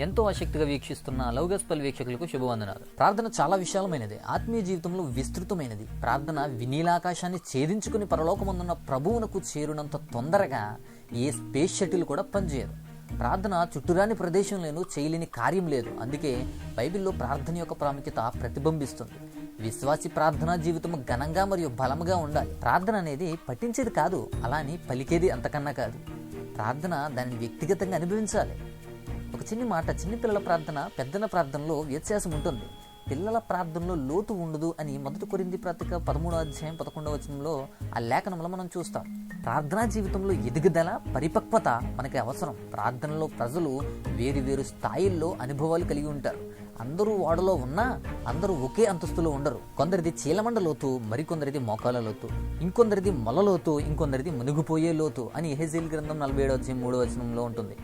ఎంతో ఆసక్తిగా వీక్షిస్తున్న లౌగస్పల్ వీక్షకులకు శుభవందనాలు. ప్రార్థన చాలా విశాలమైనది. ఆత్మీయ జీవితంలో విస్తృతమైనది. ప్రార్థన వినీలాకాశాన్ని ఛేదించుకుని పరలోకమందున్న ప్రభువునకు చేరునంత తొందరగా ఏ స్పేస్ షటిల్ కూడా పనిచేయదు. ప్రార్థన చుట్టురాని ప్రదేశంలోను చేయలేని కార్యం లేదు. అందుకే బైబిల్లో ప్రార్థన యొక్క ప్రాముఖ్యత ప్రతిబింబిస్తుంది. విశ్వాసి ప్రార్థనా జీవితం ఘనంగా మరియు బలంగా ఉండాలి. ప్రార్థన అనేది పట్టించేది కాదు అలా అని పలికేది అంతకన్నా కాదు. ప్రార్థన దానిని వ్యక్తిగతంగా అనుభవించాలి. ఒక చిన్న మాట చిన్నపిల్లల ప్రార్థన పెద్దల ప్రార్థనలో వ్యత్యాసం ఉంటుంది. పిల్లల ప్రార్థనలో లోతు ఉండదు అని మొదటి కొరింది ప్రతిక పదమూడో అధ్యాయం పదకొండవ వచనంలో ఆ లేఖనంలో మనం చూస్తాం. ప్రార్థనా జీవితంలో ఎదుగుదల పరిపక్వత మనకి అవసరం. ప్రార్థనలో ప్రజలు వేరు వేరు స్థాయిల్లో అనుభవాలు కలిగి ఉంటారు. అందరూ వాడలో ఉన్నా అందరూ ఒకే అంతస్తులో ఉండరు. కొందరిది చీలమండ లోతు మరికొందరిది మోకాల లోతు. ఇంకొందరిది మొల లోతు ఇంకొందరిది మునిగిపోయే లోతు అని హెజిల్ గ్రంథం నలభై ఏడవ వచ్చి మూడో వచనంలో ఉంటుంది.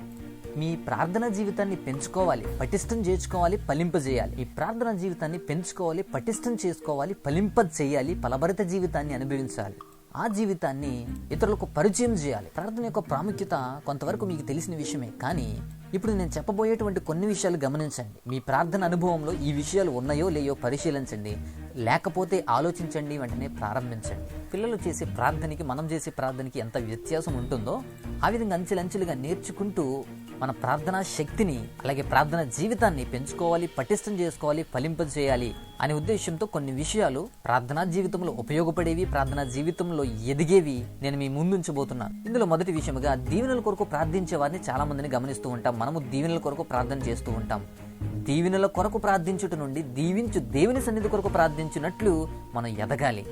మీ ప్రార్థన జీవితాన్ని పెంచుకోవాలి పటిష్టం చేసుకోవాలి ఫలింపజేయాలి ఈ ప్రార్థన జీవితాన్ని పెంచుకోవాలి పటిష్టం చేసుకోవాలి ఫలింప చేయాలి ఫలభరిత జీవితాన్ని అనుభవించాలి. ఆ జీవితాన్ని ఇతరులకు పరిచయం చేయాలి. ప్రార్థన యొక్క ప్రాముఖ్యత కొంతవరకు మీకు తెలిసిన విషయమే కానీ ఇప్పుడు నేను చెప్పబోయేటువంటి కొన్ని విషయాలు గమనించండి. మీ ప్రార్థన అనుభవంలో ఈ విషయాలు ఉన్నాయో లేయో పరిశీలించండి. లేకపోతే ఆలోచించండి వెంటనే ప్రారంభించండి. పిల్లలు చేసే ప్రార్థనకి మనం చేసే ప్రార్థనకి ఎంత వ్యత్యాసం ఉంటుందో ఆ విధంగా అంచెలంచెలుగా నేర్చుకుంటూ మన ప్రార్థనా శక్తిని అలాగే ప్రార్థన జీవితాన్ని పెంచుకోవాలి పటిష్టం చేసుకోవాలి ఫలింపజేయాలి అనే ఉద్దేశంతో కొన్ని విషయాలు ప్రార్థనా జీవితంలో ఉపయోగపడేవి ప్రార్థనా జీవితంలో ఎదిగేవి నేను మీ ముందుంచబోతున్నాను ఇందులో మొదటి విషయముగా దీవెనల కొరకు ప్రార్థించే వారిని చాలా మందిని గమనిస్తూ ఉంటాం. మనము దీవెనల కొరకు ప్రార్థన చేస్తూ ఉంటాం. దీవెనల కొరకు ప్రార్థించుట నుండి దీవించు దేవుని సన్నిధి కొరకు ప్రార్థించినట్లు మనం ఎదగాలి.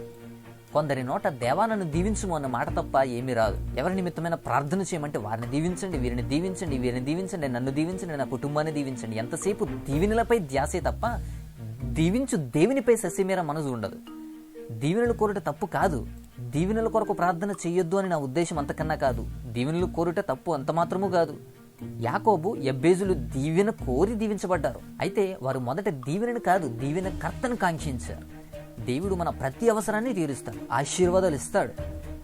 కొందరి నోట దేవా నన్ను దీవించుము అన్న మాట తప్ప ఏమీ రాదు. ఎవరి నిమిత్తమైన ప్రార్థన చేయమంటే వారిని దీవించండి వీరిని దీవించండి వీరిని దీవించండి నన్ను దీవించండి నా కుటుంబాన్ని దీవించండి. ఎంతసేపు దీవెనలపై ధ్యాసే తప్ప దీవించు దేవునిపై సస్యమేర మనసు ఉండదు. దీవెనలు కోరుట తప్పు కాదు. దీవెనల కొరకు ప్రార్థన చేయొద్దు అని నా ఉద్దేశం అంతకన్నా కాదు. దీవెనలు కోరుట తప్పు అంత మాత్రము కాదు. యాకోబు ఎబ్బేజులు దీవెన కోరి దీవించబడ్డారు. అయితే వారు మొదట దీవెనను కాదు దీవెన కర్తను కాంక్షించారు. దేవుడు మన ప్రతి అవసరాన్ని తీరుస్తాడు ఆశీర్వాదాలు ఇస్తాడు.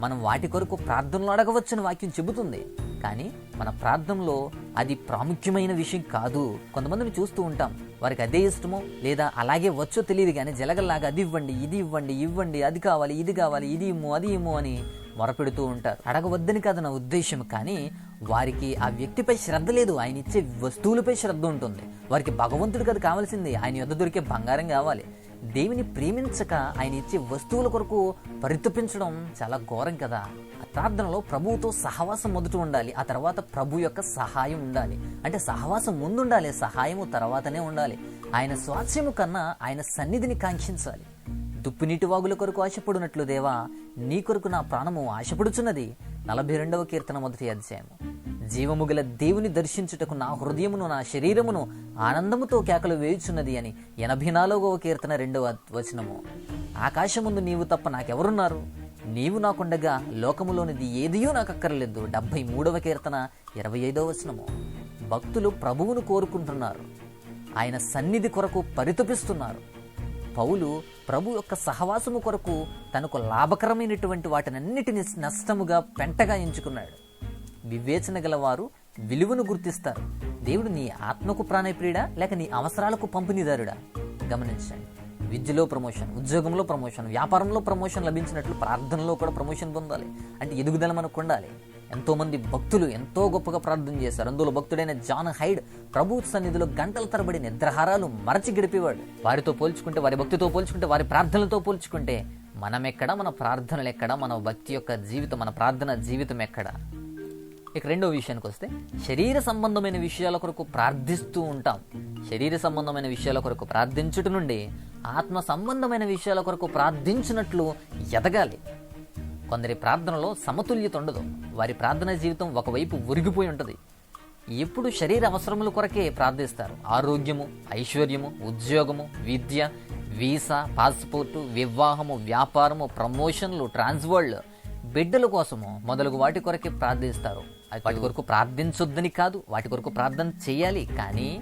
మనం వాటి కొరకు ప్రార్థనలు అడగవచ్చని వాక్యం చెబుతుంది. కానీ మన ప్రార్థనలో అది ప్రాముఖ్యమైన విషయం కాదు. కొంతమందిని చూస్తూ ఉంటాం వారికి అదే ఇష్టమో లేదా అలాగే వచ్చో తెలియదు కానీ జలగల్లాగా అది ఇవ్వండి ఇది ఇవ్వండి ఇవ్వండి అది కావాలి ఇది కావాలి ఇది ఇమ్ము అది ఇమ్ము అని మొరపెడుతూ ఉంటారు. అడగవద్దని కాదు నా ఉద్దేశం కానీ వారికి ఆ వ్యక్తిపై శ్రద్ధ లేదు. ఆయన ఇచ్చే వస్తువులపై శ్రద్ధ ఉంటుంది. వారికి భగవంతుడికి అది కావాల్సింది. ఆయన యొద్ద దొరికే బంగారం కావాలి. దేవుని ప్రేమించక ఆయన ఇచ్చే వస్తువుల కొరకు పరితపించడం చాలా ఘోరం కదా. ప్రార్థనలో ప్రభువుతో సహవాసం మొదట ఉండాలి ఆ తర్వాత ప్రభు యొక్క సహాయం ఉండాలి. అంటే సహవాసం ముందు ఉండాలి సహాయము తర్వాతనే ఉండాలి. ఆయన స్వాస్యము కన్నా ఆయన సన్నిధిని కాంక్షించాలి. తుప్పునీటి వాగుల కొరకు ఆశపడునట్లు దేవా నీ కొరకు నా ప్రాణము ఆశపడుచున్నది. నలభై రెండవ కీర్తన మొదటి అధ్యాయము. జీవము గల దేవుని దర్శించుటకు నా హృదయమును నా శరీరమును ఆనందముతో కేకలు వేయుచున్నది అని ఎనభై నాలుగవ కీర్తన రెండవ వచనము. ఆకాశముందు నీవు తప్ప నాకెవరున్నారు? నీవు నాకుండగా లోకములోనిది ఏదియో నాకు అక్కర్లేదు డెబ్భై మూడవ కీర్తన ఇరవై ఐదవ వచనము. భక్తులు ప్రభువును కోరుకుంటున్నారు. ఆయన సన్నిధి కొరకు పరితపిస్తున్నారు. పౌలు ప్రభు యొక్క సహవాసము కొరకు తనకు లాభకరమైనటువంటి వాటినన్నిటిని నష్టముగా పెంటగా ఎంచుకున్నాడు. వివేచన గలవారు విలువను గుర్తిస్తారు. దేవుడు నీ ఆత్మకు ప్రాణప్రియుడా? లేక నీ అవసరాలకు పంపిణీదారుడా గమనించండి. విద్యలో ప్రమోషన్ ఉద్యోగంలో ప్రమోషన్ వ్యాపారంలో ప్రమోషన్ లభించినట్లు ప్రార్థనలో కూడా ప్రమోషన్ పొందాలి. అంటే ఎదుగుదల మనకు ఉండాలి. ఎంతోమంది భక్తులు ఎంతో గొప్పగా ప్రార్థన చేశారు. అందులో భక్తుడైన జాన్ హైడ్ ప్రభు సన్నిధిలో గంటల తరబడి నిద్రహారాలు మరచి గడిపేవాడు. వారితో పోల్చుకుంటే వారి భక్తితో పోల్చుకుంటే వారి ప్రార్థనలతో పోల్చుకుంటే మనం ఎక్కడ? మన ప్రార్థనలు ఎక్కడ? మన భక్తి యొక్క జీవితం మన ప్రార్థన జీవితం ఎక్కడ? ఇక రెండో విషయానికి వస్తే శరీర సంబంధమైన విషయాల కొరకు ప్రార్థిస్తూ ఉంటాం. శరీర సంబంధమైన విషయాల కొరకు ప్రార్థించుట నుండి ఆత్మ సంబంధమైన విషయాల కొరకు ప్రార్థించినట్లు ఎదగాలి. కొందరి ప్రార్థనలో సమతుల్యత ఉండదు. వారి ప్రార్థన జీవితం ఒకవైపు ఉరిగిపోయి ఉంటుంది. ఎప్పుడు శరీర అవసరముల కొరకే ప్రార్థిస్తారు. ఆరోగ్యము ఐశ్వర్యము ఉద్యోగము విద్య వీసా పాస్పోర్టు వివాహము వ్యాపారము ప్రమోషన్లు ట్రాన్స్ఫర్లు బిడ్డల కోసము మొదలగు వాటి కొరకే ప్రార్థిస్తారు. వాటి కొరకు ప్రార్థించొద్దని కాదు వాటి కొరకు ప్రార్థన చేయాలి. కానీ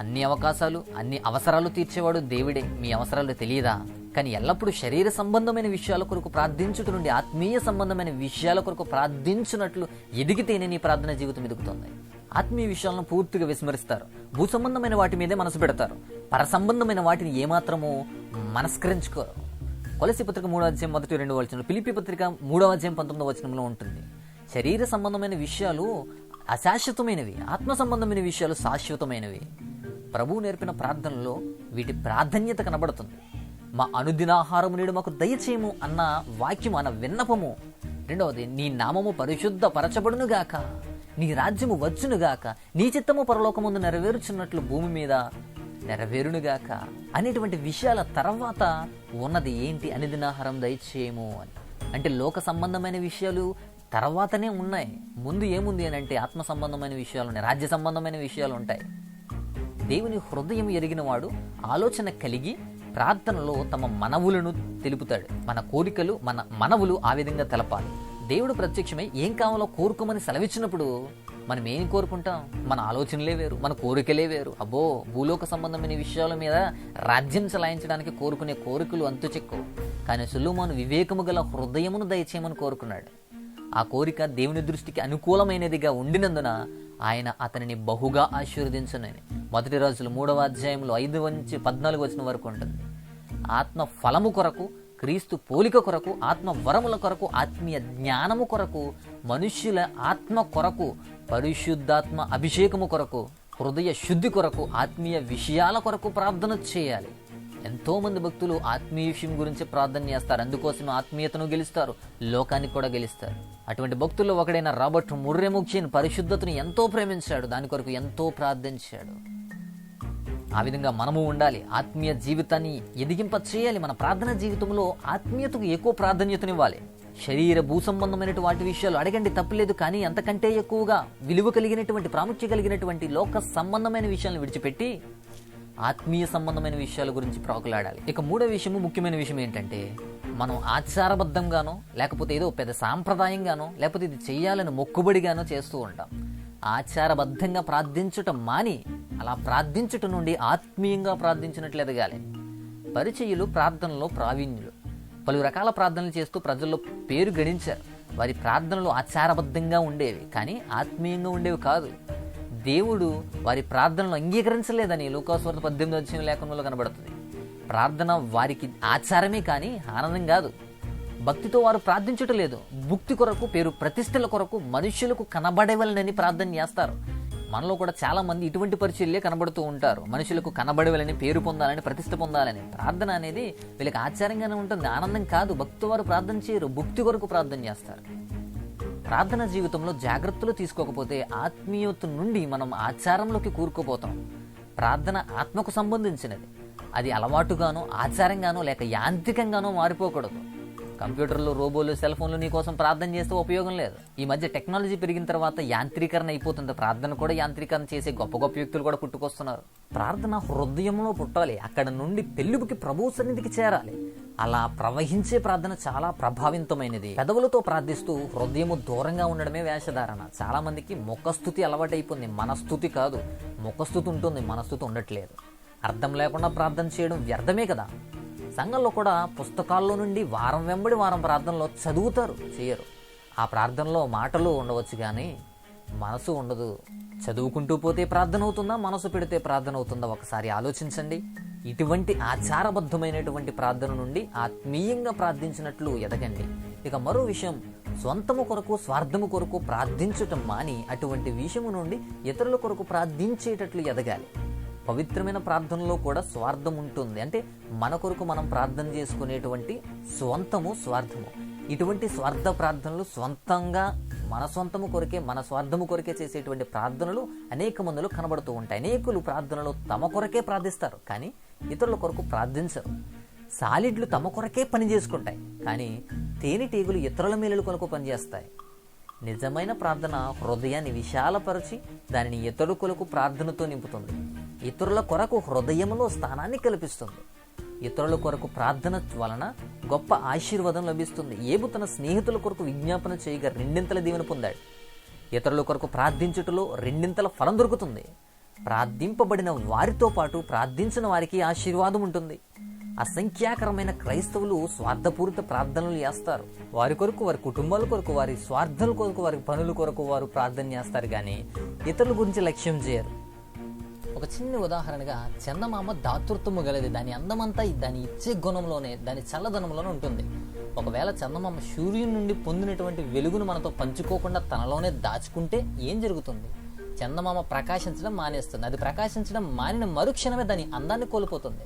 అన్ని అవకాశాలు అన్ని అవసరాలు తీర్చేవాడు దేవుడే. మీ అవసరాలు తెలియదా? కానీ ఎల్లప్పుడూ శరీర సంబంధమైన విషయాల కొరకు ప్రార్థించుట నుండి ఆత్మీయ సంబంధమైన విషయాల కొరకు ప్రార్థించినట్లు ఎదిగితేనే నీ ప్రార్థన జీవితం ఎదుగుతుంది. ఆత్మీయ విషయాలను పూర్తిగా విస్మరిస్తారు. భూ సంబంధమైన వాటి మీదే మనసు పెడతారు. పర సంబంధమైన వాటిని ఏమాత్రము మనస్కరించుకోరు. కొలసి పత్రిక మూడో అధ్యాయం మొదటి రెండు వచనం పిలిపి పత్రిక మూడవ అధ్యాయం పంతొమ్మిదో వచనంలో ఉంటుంది. శరీర సంబంధమైన విషయాలు అశాశ్వతమైనవి ఆత్మ సంబంధమైన విషయాలు శాశ్వతమైనవి. ప్రభువు నేర్పిన ప్రార్థనలో వీటి ప్రాధాన్యత కనబడుతుంది. మా అనుదినాహారము నేడు మాకు దయచేయము అన్న వాక్యం అన్న విన్నపము. రెండవది నీ నామము పరిశుద్ధ పరచబడునుగాక నీ రాజ్యము వచ్చునుగాక నీ చిత్తము పరలోకముందు నెరవేరుచున్నట్లు భూమి మీద నెరవేరునుగాక అనేటువంటి విషయాల తర్వాత ఉన్నది ఏంటి అనుదినాహారం దయచేయము అని. అంటే లోక సంబంధమైన విషయాలు తర్వాతనే ఉన్నాయి. ముందు ఏముంది అని అంటే ఆత్మ సంబంధమైన విషయాలు ఉన్నాయి రాజ్య సంబంధమైన విషయాలు ఉంటాయి. దేవుని హృదయం ఎరిగినవాడు ఆలోచన కలిగి ప్రార్థనలో తమ మనవులను తెలుపుతాడు. మన కోరికలు మన మనవులు ఆ విధంగా తెలపాలి. దేవుడు ప్రత్యక్షమై ఏం కావాలో కోరుకోమని సెలవిచ్చినప్పుడు మనం ఏం కోరుకుంటాం? మన ఆలోచనలే వేరు మన కోరికలే వేరు. అబ్బో భూలోక సంబంధమైన విషయాల మీద రాజ్యం చలాయించడానికి కోరుకునే కోరికలు అంతు చెక్కు కానీ సులుమాను వివేకము గల హృదయమును దయచేయమని కోరుకున్నాడు. ఆ కోరిక దేవుని దృష్టికి అనుకూలమైనదిగా ఉండినందున ఆయన అతనిని బహుగా ఆశీర్వదించనని. మొదటి రోజులు మూడవ అధ్యాయంలో ఐదు నుంచి పద్నాలుగు వచ్చిన వరకు ఉంటుంది. ఆత్మ ఫలము కొరకు క్రీస్తు పోలిక కొరకు ఆత్మ వరముల కొరకు ఆత్మీయ జ్ఞానము కొరకు మనుష్యుల ఆత్మ కొరకు పరిశుద్ధాత్మ అభిషేకము కొరకు హృదయ శుద్ధి కొరకు ఆత్మీయ విషయాల కొరకు ప్రార్థన చేయాలి. ఎంతో మంది భక్తులు ఆత్మీయ విషయం గురించి ప్రార్థన చేస్తారు. అందుకోసం ఆత్మీయతను గెలుస్తారు లోకానికి కూడా గెలుస్తారు. అటువంటి భక్తుల్లో ఒకడైన రాబర్ట్ ముర్రెముఖ్యన్ పరిశుద్ధతను ఎంతో ప్రేమించాడు దాని కొరకు ఎంతో ప్రార్థించాడు. ఆ విధంగా మనము ఉండాలి ఆత్మీయ జీవితాన్ని ఎదిగింప చేయాలి మన ప్రార్థన జీవితంలో ఆత్మీయతకు ఎక్కువ ప్రాధాన్యతనివ్వాలి. శరీర భూ సంబంధమైనటువంటి వాటి విషయాలు అడగండి తప్పలేదు కానీ అంతకంటే ఎక్కువగా విలువ కలిగినటువంటి ప్రాముఖ్య కలిగినటువంటి లోక సంబంధమైన విషయాలను విడిచిపెట్టి ఆత్మీయ సంబంధమైన విషయాల గురించి ప్రాకులాడాలి. ఇక మూడో విషయము ముఖ్యమైన విషయం ఏంటంటే మనం ఆచారబద్ధంగానో లేకపోతే ఏదో పెద్ద సాంప్రదాయంగానో లేకపోతే ఇది చేయాలని మొక్కుబడిగానో చేస్తూ ఉంటాం. ఆచారబద్ధంగా ప్రార్థించటం మాని అలా ప్రార్థించుట నుండి ఆత్మీయంగా ప్రార్థించినట్లు ఎదగాలి. పరిచయులు ప్రార్థనలో ప్రావీణ్యులు. పలు రకాల ప్రార్థనలు చేస్తూ ప్రజల్లో పేరు గణించారు. వారి ప్రార్థనలు ఆచారబద్ధంగా ఉండేవి కానీ ఆత్మీయంగా ఉండేవి కాదు. దేవుడు వారి ప్రార్థనలు అంగీకరించలేదని లోకాస్వార్త పద్దెనిమిది వచ్చిన లేఖనంలో కనబడుతుంది. ప్రార్థన వారికి ఆచారమే కానీ ఆనందం కాదు. భక్తితో వారు ప్రార్థించటం లేదు. భుక్తి కొరకు పేరు ప్రతిష్టల కొరకు మనుషులకు కనబడవలనని ప్రార్థన చేస్తారు. మనలో కూడా చాలా మంది ఇటువంటి పరిచయలే కనబడుతూ ఉంటారు. మనుషులకు కనబడవలని పేరు పొందాలని ప్రతిష్ట పొందాలని. ప్రార్థన అనేది వీళ్ళకి ఆచారంగానే ఉంటుంది. ఆనందం కాదు. భక్తి వారు ప్రార్థన చేయరు. భుక్తి కొరకు ప్రార్థన చేస్తారు. ప్రార్థన జీవితంలో జాగ్రత్తలు తీసుకోకపోతే ఆత్మీయత నుండి మనం ఆచారంలోకి కూరుకుపోతాం. ప్రార్థన ఆత్మకు సంబంధించినది. అది అలవాటుగానో ఆచారంగానో లేక యాంత్రికంగానో మారిపోకూడదు. కంప్యూటర్లు రోబోలు సెల్ ఫోన్లు నీ కోసం ప్రార్థన చేస్తే ఉపయోగం లేదు. ఈ మధ్య టెక్నాలజీ పెరిగిన తర్వాత యాంత్రీకరణ అయిపోతుంది. ప్రార్థన కూడా యాంత్రీకరణ చేసే గొప్ప గొప్ప వ్యక్తులు కూడా పుట్టుకొస్తున్నారు. ప్రార్థన హృదయంలో పుట్టాలి. అక్కడ నుండి పెళ్ళికి ప్రభు సన్నిధికి చేరాలి. అలా ప్రవహించే ప్రార్థన చాలా ప్రభావితమైనది. పెదవులతో ప్రార్థిస్తూ హృదయము దూరంగా ఉండడమే వేషధారణ. చాలా మందికి ముఖస్థుతి అలవాటైపోయింది. మనస్థుతి కాదు. ముఖస్థుతి ఉంటుంది. మనస్థుతి ఉండట్లేదు. అర్థం లేకుండా ప్రార్థన చేయడం వ్యర్థమే కదా. సంఘంలో కూడా పుస్తకాల్లో నుండి వారం వెంబడి వారం ప్రార్థనలో చదువుతారు చేయరు. ఆ ప్రార్థనలో మాటలు ఉండవచ్చు కానీ మనసు ఉండదు. చదువుకుంటూ పోతే ప్రార్థన అవుతుందా మనసు పెడితే ప్రార్థన అవుతుందా? ఒకసారి ఆలోచించండి. ఇటువంటి ఆచారబద్ధమైనటువంటి ప్రార్థన నుండి ఆత్మీయంగా ప్రార్థించినట్లు ఎదగండి. ఇక మరో విషయం స్వంతము కొరకు స్వార్థము కొరకు ప్రార్థించటం మాని అటువంటి విషయము నుండి ఇతరుల కొరకు ప్రార్థించేటట్లు ఎదగాలి. పవిత్రమైన ప్రార్థనలో కూడా స్వార్థం ఉంటుంది. అంటే మన కొరకు మనం ప్రార్థన చేసుకునేటువంటి స్వంతము స్వార్థము. ఇటువంటి స్వార్థ ప్రార్థనలు స్వంతంగా మన సొంతము కొరకే మన స్వార్థము కొరకే చేసేటువంటి ప్రార్థనలు అనేక మందులు కనబడుతూ ఉంటాయి. అనేకులు ప్రార్థనలు తమ కొరకే ప్రార్థిస్తారు. కానీ ఇతరుల కొరకు ప్రార్థించరు. సాలిడ్లు తమ కొరకే పని చేసుకుంటాయి. కానీ తేనెటీగులు ఇతరుల మేలుల కొరకు పనిచేస్తాయి. నిజమైన ప్రార్థన హృదయాన్ని విశాలపరిచి దానిని ఇతరుల కొరకు ప్రార్థనతో నింపుతుంది. ఇతరుల కొరకు హృదయంలో స్థానాన్ని కల్పిస్తుంది. ఇతరుల కొరకు ప్రార్థన వలన గొప్ప ఆశీర్వాదం లభిస్తుంది. ఏబు తన స్నేహితుల కొరకు విజ్ఞాపన చేయగా రెండింతల దీవెన పొందాడు. ఇతరుల కొరకు ప్రార్థించుటలో రెండింతల ఫలం దొరుకుతుంది. ప్రార్థింపబడిన వారితో పాటు ప్రార్థించిన వారికి ఆశీర్వాదం ఉంటుంది. అసంఖ్యాకరమైన క్రైస్తవులు స్వార్థపూరిత ప్రార్థనలు చేస్తారు. వారి కొరకు వారి కుటుంబాల కొరకు వారి స్వార్థాల కొరకు వారి పనుల కొరకు వారు ప్రార్థన చేస్తారు కానీ ఇతరుల గురించి లక్ష్యం చేయరు. ఒక చిన్న ఉదాహరణగా చందమామ దాతృత్వము గలది. దాని అందమంతా దాని ఇచ్చే గుణంలోనే దాని చల్లదనంలోనే ఉంటుంది. ఒకవేళ చందమామ సూర్యుని నుండి పొందినటువంటి వెలుగును మనతో పంచుకోకుండా తనలోనే దాచుకుంటే ఏం జరుగుతుంది? చందమామ ప్రకాశించడం మానేస్తుంది. అది ప్రకాశించడం మానిన మరుక్షణమే దాని అందాన్ని కోల్పోతుంది.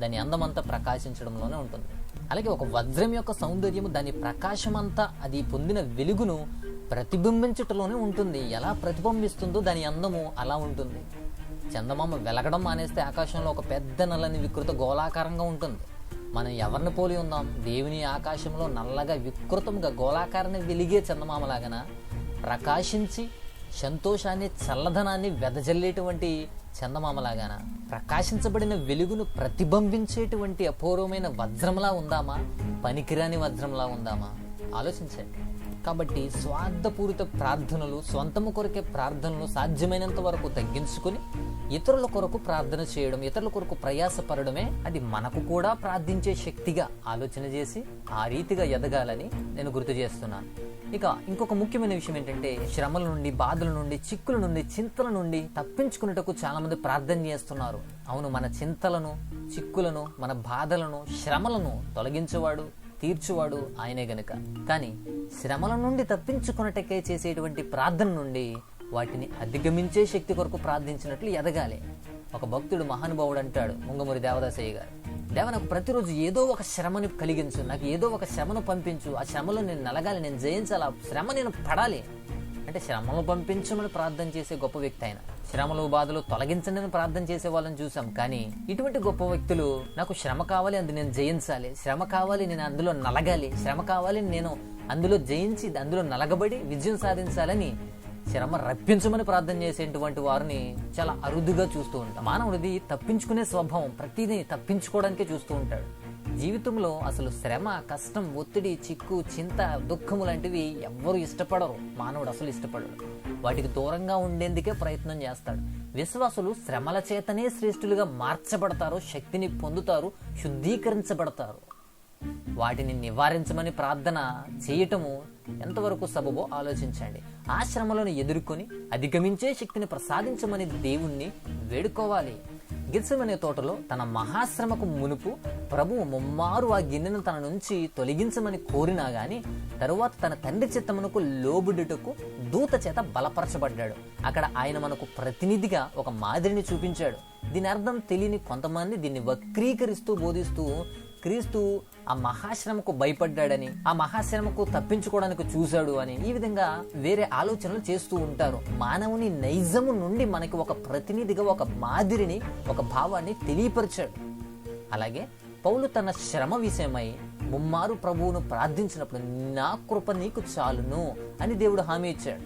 దాని అందమంతా ప్రకాశించడంలోనే ఉంటుంది. అలాగే ఒక వజ్రం యొక్క సౌందర్యము దాని ప్రకాశమంతా అది పొందిన వెలుగును ప్రతిబింబించటంలోనే ఉంటుంది. ఎలా ప్రతిబింబిస్తుందో దాని అందము అలా ఉంటుంది. చందమామ వెలగడం మానేస్తే ఆకాశంలో ఒక పెద్ద నల్లని వికృత గోళాకారంగా ఉంటుంది. మనం ఎవరిని పోలి ఉందాం? దేవుని ఆకాశంలో నల్లగా వికృతంగా గోళాకారాన్ని వెలిగే చందమామలాగన? ప్రకాశించి సంతోషాన్ని చల్లదనాన్ని వెదజల్లేటువంటి చందమామలాగాన? ప్రకాశించబడిన వెలుగును ప్రతిబింబించేటువంటి అపూర్వమైన వజ్రంలా ఉందామా? పనికిరాని వజ్రంలా ఉందామా? ఆలోచించండి. కాబట్టి స్వార్థపూరిత ప్రార్థనలు స్వంతము కొరకే ప్రార్థనలు సాధ్యమైనంత వరకు తగ్గించుకొని ఇతరుల కొరకు ప్రార్థన చేయడం ఇతరుల కొరకు ప్రయాసపడడమే అది మనకు కూడా ప్రార్థించే శక్తిగా ఆలోచన చేసి ఆ రీతిగా ఎదగాలని నేను గుర్తు చేస్తున్నాను. ఇక ఇంకొక ముఖ్యమైన విషయం ఏంటంటే శ్రమల నుండి బాధల నుండి చిక్కుల నుండి చింతల నుండి తప్పించుకునేటకు చాలా మంది ప్రార్థన చేస్తున్నారు. అవును మన చింతలను చిక్కులను మన బాధలను శ్రమలను తొలగించేవాడు తీర్చువాడు ఆయనే గనుక. కానీ శ్రమల నుండి తప్పించుకున్నటకే చేసేటువంటి ప్రార్థన నుండి వాటిని అధిగమించే శక్తి కొరకు ప్రార్థించినట్లు ఎదగాలి. ఒక భక్తుడు మహానుభావుడు అంటాడు ముంగమూరి దేవదాసయ్య గారు దేవ నాకు ప్రతిరోజు ఏదో ఒక శ్రమని కలిగించు నాకు ఏదో ఒక శ్రమను పంపించు ఆ శ్రమలో నేను నలగాలి నేను జయించాలి ఆ శ్రమ నేను పడాలి. అంటే శ్రమను పంపించమని ప్రార్థన చేసే గొప్ప వ్యక్తి ఆయన. శ్రమలు బాధలు తొలగించండి అని ప్రార్థన చేసే వాళ్ళని చూసాం కానీ ఇటువంటి గొప్ప వ్యక్తులు నాకు శ్రమ కావాలి అందు నేను జయించాలి శ్రమ కావాలి నేను అందులో నలగాలి శ్రమ కావాలి నేను అందులో జయించి అందులో నలగబడి విజయం సాధించాలని శ్రమ రప్పించమని ప్రార్థన చేసేటువంటి వారిని చాలా అరుదుగా చూస్తూ ఉంటాం. మానవుడిది తప్పించుకునే స్వభావం ప్రతిదీ తప్పించుకోవడానికే చూస్తూ ఉంటాడు. జీవితంలో అసలు శ్రమ కష్టం ఒత్తిడి చిక్కు చింత దుఃఖము లాంటివి ఎవ్వరూ ఇష్టపడరు. మానవుడు అసలు ఇష్టపడడు. వాటికి దూరంగా ఉండేందుకే ప్రయత్నం చేస్తాడు. విశ్వాసులు శ్రమల చేతనే శ్రేష్ఠులుగా మార్చబడతారు శక్తిని పొందుతారు శుద్ధీకరించబడతారు. వాటిని నివారించమని ప్రార్థన చేయటము ఎంతవరకు సబబో ఆలోచించండి. ఆ శ్రమలను ఎదుర్కొని అధిగమించే శక్తిని ప్రసాదించమని దేవుణ్ణి వేడుకోవాలి. గిరిసమనే తోటలో తన మహాశ్రమకు మునుపు ప్రభువు ముమ్మారు ఆ గిన్నెను తన నుంచి తొలగించమని కోరినా గాని తరువాత తన తండ్రి చిత్తమునకు లోబుడుటకు దూత చేత బలపరచబడ్డాడు. అక్కడ ఆయన మనకు ప్రతినిధిగా ఒక మాదిరిని చూపించాడు. దీని అర్థం తెలియని కొంతమంది దీన్ని వక్రీకరిస్తూ బోధిస్తూ క్రీస్తు ఆ మహాశ్రమకు భయపడ్డాడని ఆ మహాశ్రమకు తప్పించుకోవడానికి చూశాడు అని ఈ విధంగా వేరే ఆలోచనలు చేస్తూ ఉంటారు. మానవుని నైజము నుండి మనకి ఒక ప్రతినిధిగా ఒక మాదిరిని ఒక భావాన్ని తెలియపరిచాడు. అలాగే పౌలు తన శ్రమ విషయమై ముమ్మారు ప్రభువును ప్రార్థించినప్పుడు నా కృప నీకు చాలును అని దేవుడు హామీ ఇచ్చాడు.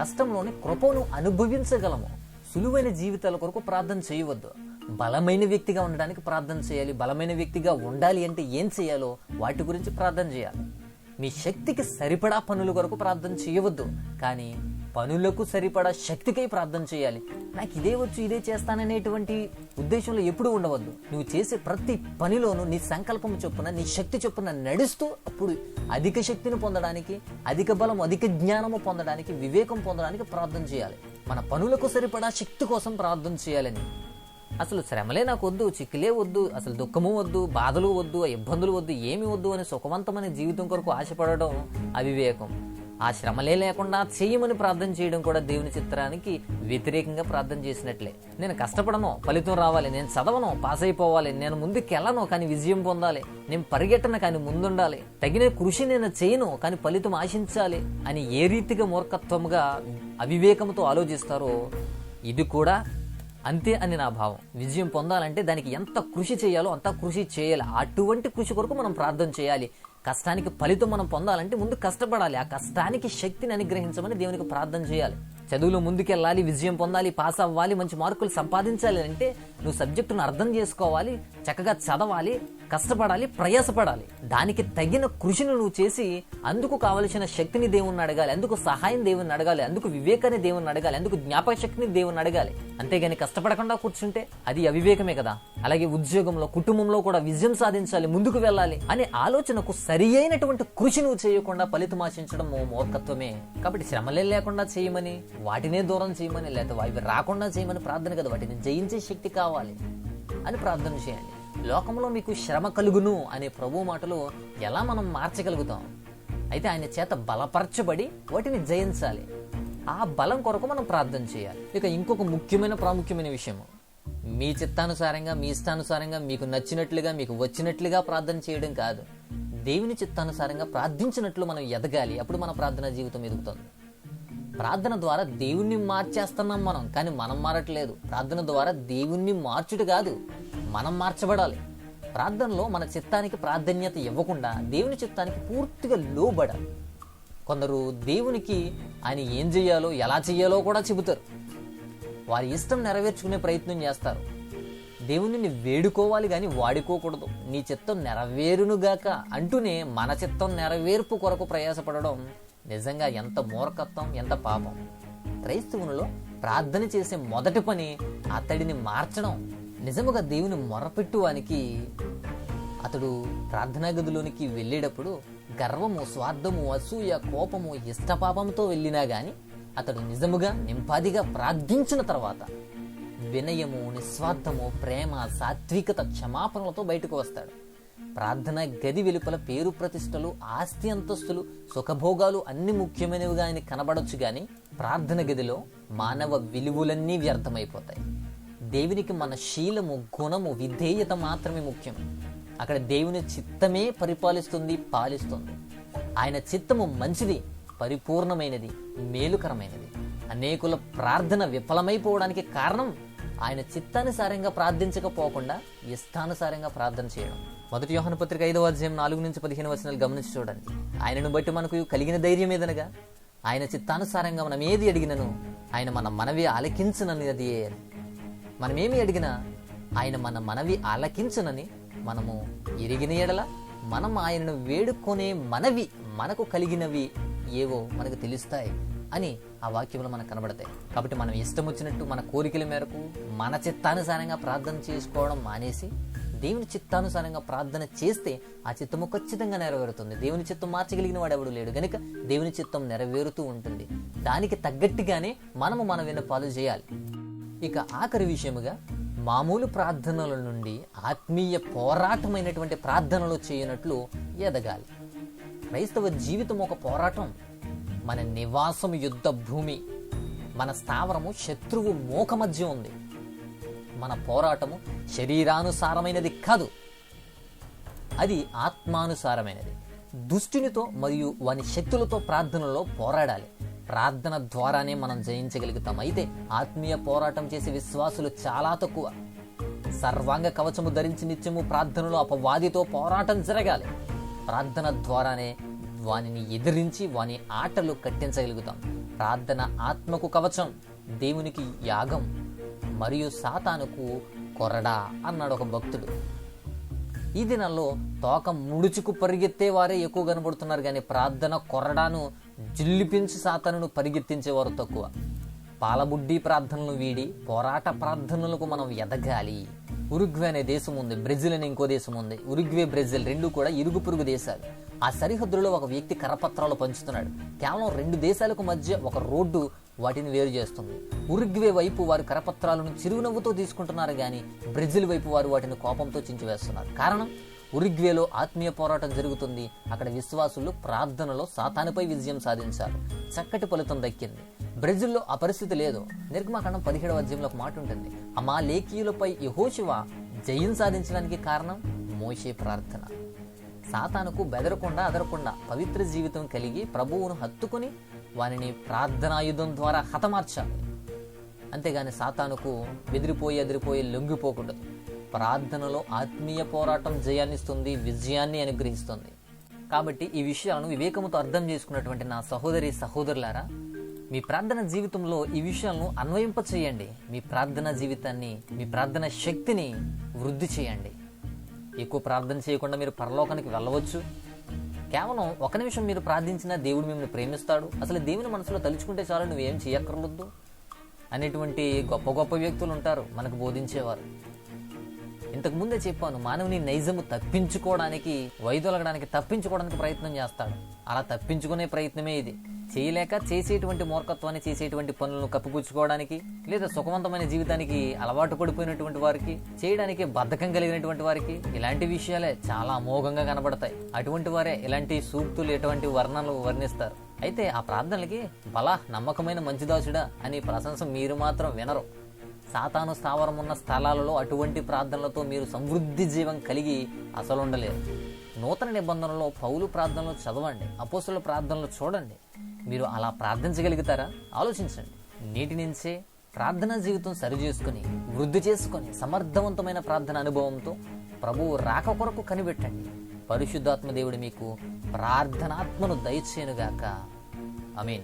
కష్టంలోని కృపను అనుభవించగలము. సులువైన జీవితాల కొరకు ప్రార్థన చేయవద్దు. బలమైన వ్యక్తిగా ఉండడానికి ప్రార్థన చేయాలి బలమైన వ్యక్తిగా ఉండాలి అంటే ఏం చేయాలో వాటి గురించి ప్రార్థన చేయాలి. మీ శక్తికి సరిపడా పనుల కొరకు ప్రార్థన చేయవద్దు కానీ పనులకు సరిపడా శక్తికై ప్రార్థన చేయాలి. నాకు ఇదే వచ్చు ఇదే చేస్తాననేటువంటి ఉద్దేశంలో ఎప్పుడూ ఉండవద్దు. నువ్వు చేసే ప్రతి పనిలోనూ నీ సంకల్పం చొప్పున నీ శక్తి చొప్పున నడుస్తూ అప్పుడు అధిక శక్తిని పొందడానికి అధిక బలం అధిక జ్ఞానము పొందడానికి వివేకం పొందడానికి ప్రార్థన చేయాలి. మన పనులకు సరిపడా శక్తి కోసం ప్రార్థన చేయాలని. అసలు శ్రమలే నాకు వద్దు చిక్కులే వద్దు అసలు దుఃఖము వద్దు బాధలు వద్దు ఇబ్బందులు వద్దు ఏమి వద్దు అని సుఖవంతమైన జీవితం కొరకు ఆశపడడం అవివేకం. ఆ శ్రమలే లేకుండా చేయమని ప్రార్థన చేయడం కూడా దేవుని చిత్రానికి వ్యతిరేకంగా ప్రార్థన చేసినట్లే. నేను కష్టపడను ఫలితం రావాలి నేను చదవను పాస్ అయిపోవాలి నేను ముందుకు వెళ్ళను కానీ విజయం పొందాలి నేను పరిగెట్టను కానీ ముందుండాలి తగిన కృషి నేను చేయను కానీ ఫలితం ఆశించాలి అని ఏ రీతిగా మూర్ఖత్వంగా అవివేకంతో ఆలోచిస్తారో ఇది కూడా అంతే అని నా భావం. విజయం పొందాలంటే దానికి ఎంత కృషి చేయాలో అంత కృషి చేయాలి. అటువంటి కృషి కొరకు మనం ప్రార్థన చేయాలి. కష్టానికి ఫలితం మనం పొందాలంటే ముందు కష్టపడాలి. ఆ కష్టానికి శక్తిని అనుగ్రహించమని దేవునికి ప్రార్థన చేయాలి. చదువులో ముందుకెళ్ళాలి విజయం పొందాలి పాస్ అవ్వాలి మంచి మార్కులు సంపాదించాలి అంటే నువ్వు సబ్జెక్టును అర్థం చేసుకోవాలి చక్కగా చదవాలి కష్టపడాలి ప్రయాసపడాలి. దానికి తగిన కృషిని నువ్వు చేసి అందుకు కావలసిన శక్తిని దేవుణ్ణి అడగాలి అందుకు సహాయం దేవుణ్ణి అడగాలి అందుకు వివేకాన్ని దేవుణ్ణి అడగాలి అందుకు జ్ఞాపక శక్తిని దేవుణ్ణి అడగాలి. అంతేగాని కష్టపడకుండా కూర్చుంటే అది అవివేకమే కదా. అలాగే ఉద్యోగంలో కుటుంబంలో కూడా విజయం సాధించాలి ముందుకు వెళ్ళాలి అనే ఆలోచనకు సరి అయినటువంటి కృషి నువ్వు చేయకుండా ఫలితం ఆశించడం ఓ మూర్ఖత్వమే. కాబట్టి శ్రమలే లేకుండా చేయమని వాటినే దూరం చేయమని లేకపోతే అవి రాకుండా చేయమని ప్రార్థన కదా. వాటిని జయించే శక్తి కావాలి అని ప్రార్థన చేయండి. లోకంలో మీకు శ్రమ కలుగును అనే ప్రభు మాటలు ఎలా మనం మార్చగలుగుతాం? అయితే ఆయన చేత బలపరచబడి వాటిని జయించాలి. ఆ బలం కొరకు మనం ప్రార్థన చేయాలి. ఇక ఇంకొక ముఖ్యమైన ప్రాముఖ్యమైన విషయం మీ చిత్తానుసారంగా మీ ఇష్టానుసారంగా మీకు నచ్చినట్లుగా మీకు వచ్చినట్లుగా ప్రార్థన చేయడం కాదు. దేవుని చిత్తానుసారంగా ప్రార్థించినట్లు మనం ఎదగాలి. అప్పుడు మన ప్రార్థనా జీవితం ఎదుగుతుంది. ప్రార్థన ద్వారా దేవుణ్ణి మార్చేస్తున్నాం మనం కానీ మనం మారట్లేదు. ప్రార్థన ద్వారా దేవుణ్ణి మార్చుట కాదు మనం మార్చబడాలి. ప్రార్థనలో మన చిత్తానికి ప్రాధాన్యత ఇవ్వకుండా దేవుని చిత్తానికి పూర్తిగా లోబడాలి. కొందరు దేవునికి ఆయన ఏం చేయాలో ఎలా చేయాలో కూడా చెబుతారు. వారి ఇష్టం నెరవేర్చుకునే ప్రయత్నం చేస్తారు. దేవుని వేడుకోవాలి కానీ వాడుకోకూడదు. నీ చిత్తం నెరవేరునుగాక అంటూనే మన చిత్తం నెరవేర్పు కొరకు ప్రయాసపడడం నిజంగా ఎంత మూర్ఖత్వం ఎంత పాపం. క్రైస్తవునిలో ప్రార్థన చేసే మొదటి పని అతడిని మార్చడం. నిజముగా దేవుని మొరపెట్టువానికి అతడు ప్రార్థనా గదిలోనికి వెళ్ళేటప్పుడు గర్వము స్వార్థము అసూయ కోపము ఇష్టపాపంతో వెళ్ళినా గాని అతడు నిజముగా నింపాదిగా ప్రార్థించిన తర్వాత వినయము నిస్వార్థము ప్రేమ సాత్వికత క్షమాపణలతో బయటకు వస్తాడు. ప్రార్థన గది వెలుపల పేరు ప్రతిష్టలు ఆస్తి అంతస్తులు సుఖభోగాలు అన్ని ముఖ్యమైనవిగా ఆయన కనబడొచ్చు గాని ప్రార్థన గదిలో మానవ విలువలన్నీ వ్యర్థమైపోతాయి. దేవునికి మన శీలము గుణము విధేయత మాత్రమే ముఖ్యం. అక్కడ దేవుని చిత్తమే పరిపాలిస్తుంది పాలిస్తుంది. ఆయన చిత్తము మంచిది పరిపూర్ణమైనది మేలుకరమైనది. అనేకుల ప్రార్థన విఫలమైపోవడానికి కారణం ఆయన చిత్తానుసారంగా ప్రార్థించకపోకుండా ఇష్టానుసారంగా ప్రార్థన చేయడం. మొదటి యోహన పత్రిక ఐదవ అధ్యాయం నాలుగు నుంచి పదిహేను వచనాలు గమనించి చూడండి. ఆయనను బట్టి మనకు కలిగిన ధైర్యం ఏదనగా? ఆయన చిత్తానుసారంగా మనం ఏది అడిగినను? ఆయన మన మనవి ఆలకించనని మనం ఏమి అడిగినా? ఆయన మన మనవి ఆలకించనని మనము ఎరిగిన ఎడల మనం ఆయనను వేడుకొనే మనవి మనకు కలిగినవి ఏవో మనకు తెలుస్తాయి అని ఆ వాక్యంలో మనకు కనబడతాయి. కాబట్టి మనం ఇష్టం వచ్చినట్టు మన కోరికల మేరకు మన చిత్తానుసారంగా ప్రార్థన చేసుకోవడం మానేసి దేవుని చిత్తానుసారంగా ప్రార్థన చేస్తే ఆ చిత్తము ఖచ్చితంగా నెరవేరుతుంది. దేవుని చిత్తం మార్చగలిగిన వాడు ఎవడు లేడు. గనుక దేవుని చిత్తం నెరవేరుతూ ఉంటుంది. దానికి తగ్గట్టుగానే మనము మన విన్నపాలు చేయాలి. ఇక ఆఖరి విషయముగా మామూలు ప్రార్థనల నుండి ఆత్మీయ పోరాటమైనటువంటి ప్రార్థనలు చేయనట్లు ఎదగాలి. క్రైస్తవ జీవితం ఒక పోరాటం. మన నివాసం యుద్ధ భూమి. మన స్థావరము శత్రువు మోక మధ్య ఉంది. మన పోరాటము శరీరానుసారమైనది కాదు. అది ఆత్మానుసారమైనది. దుష్టునితో మరియు వాని శక్తులతో ప్రార్థనలో పోరాడాలి. ప్రార్థన ద్వారానే మనం జయించగలుగుతాం. అయితే ఆత్మీయ పోరాటం చేసే విశ్వాసులు చాలా తక్కువ. సర్వాంగ కవచము ధరించి నిత్యము ప్రార్థనలో అపవాదితో పోరాటం జరగాలి. ప్రార్థన ద్వారానే వానిని ఎదిరించి వాని ఆటలు కట్టించగలుగుతాం. ప్రార్థన ఆత్మకు కవచం దేవునికి యాగం. మరియు సాతానుకు కొరడా అన్నాడు ఒక భక్తుడు. ఈ దినాల్లో తోక ముడుచుకు పరిగెత్తే వారే ఎక్కువ కనబడుతున్నారు కానీ ప్రార్థన కొరడాను జిల్లిపించి సాతానును పరిగెత్తించేవారు తక్కువ. పాలబుడ్డి ప్రార్థనలు వీడి పోరాట ప్రార్థనలకు మనం ఎదగాలి. ఉరుగ్వే అనే దేశం ఉంది బ్రెజిల్ అనే ఇంకో దేశం ఉంది. ఉరుగ్వే బ్రెజిల్ రెండు కూడా ఇరుగు పొరుగు దేశాలు. ఆ సరిహద్దులలో ఒక వ్యక్తి కరపత్రాలు పంచుతున్నాడు. కేవలం రెండు దేశాలకు మధ్య ఒక రోడ్డు వాటిని వేరు చేస్తుంది. ఉరుగ్వే వైపు వారు కరపత్రాలను చిరునవ్వుతో తీసుకుంటున్నారు కానీ బ్రెజిల్ వైపు వారు వాటిని కోపంతో చించివేస్తున్నారు. కారణం? ఉరుగ్వేలో ఆత్మీయ పోరాటం జరుగుతుంది. అక్కడ విశ్వాసులు ప్రార్థనలో సాతానుపై విజయం సాధించారు. చక్కటి ఫలితం దక్కింది. బ్రెజిల్లో ఆ పరిస్థితి లేదు. నిర్గమాకాండం పదిహేడవ అధ్యాయంలో ఒక మాట ఉంటుంది. అమా లేఖీయులపై యహోశివ జయం సాధించడానికి కారణం? మోషే ప్రార్థన. సాతానుకు బెదరకుండా అదరకుండా పవిత్ర జీవితం కలిగి ప్రభువును హత్తుకుని వానిని ప్రార్థనాయుధం ద్వారా హతమార్చాలి. అంతేగాని సాతానుకు బెదిరిపోయి ఎదిరిపోయి లొంగిపోకూడదు. ప్రార్థనలో ఆత్మీయ పోరాటం జయాన్నిస్తుంది విజయాన్ని అనుగ్రహిస్తుంది. కాబట్టి ఈ విషయాలను వివేకముతో అర్థం చేసుకున్నటువంటి నా సహోదరి సహోదరులారా మీ ప్రార్థన జీవితంలో ఈ విషయాలను అన్వయింప చేయండి మీ ప్రార్థన జీవితాన్ని మీ ప్రార్థన శక్తిని వృద్ధి చేయండి. ఎక్కువ ప్రార్థన చేయకుండా మీరు పరలోకానికి వెళ్ళవచ్చు. కేవలం ఒక నిమిషం మీరు ప్రార్థించినా దేవుడు మిమ్మల్ని ప్రేమిస్తాడు. అసలు దేవుని మనసులో తలుచుకుంటే చాలు నువ్వేం చేయక్కర్లొద్దు అనేటువంటి గొప్ప గొప్ప వ్యక్తులు ఉంటారు మనకు బోధించేవారు. ఇంతకు ముందే చెప్పాను మానవుని నైజము తప్పించుకోవడానికి వైదొలగడానికి తప్పించుకోవడానికి ప్రయత్నం చేస్తాడు. అలా తప్పించుకునే ప్రయత్నమే ఇది. చేయలేక చేసేటువంటి మూర్ఖత్వాన్ని చేసేటువంటి పనులను కప్పిపుచ్చుకోవడానికి లేదా సుఖవంతమైన జీవితానికి అలవాటు పడిపోయినటువంటి వారికి చేయడానికి బద్ధకం కలిగినటువంటి వారికి ఇలాంటి విషయాలే చాలా అమోఘంగా కనబడతాయి. అటువంటి వారే ఇలాంటి సూక్తులు ఎటువంటి వర్ణనలు వర్ణిస్తారు. అయితే ఆ ప్రార్థనలకి బలా నమ్మకమైన మంచిదాసుడా అని ప్రశంస మీరు మాత్రం వినరు. సాతాను స్థావరం ఉన్న స్థలాలలో అటువంటి ప్రార్థనలతో మీరు సమృద్ధి జీవం కలిగి అసలు ఉండలేరు. నూతన నిబంధనలో పౌలు ప్రార్థనలు చదవండి అపోసుల ప్రార్థనలు చూడండి. మీరు అలా ప్రార్థించగలుగుతారా? ఆలోచించండి. నేటి నుంచే ప్రార్థనా జీవితం సరిచేసుకుని వృద్ధి చేసుకొని సమర్థవంతమైన ప్రార్థన అనుభవంతో ప్రభువు రాక కొరకు కనిపెట్టండి. పరిశుద్ధాత్మ దేవుడు మీకు ప్రార్థనాత్మను దయచేయనుగాక. I mean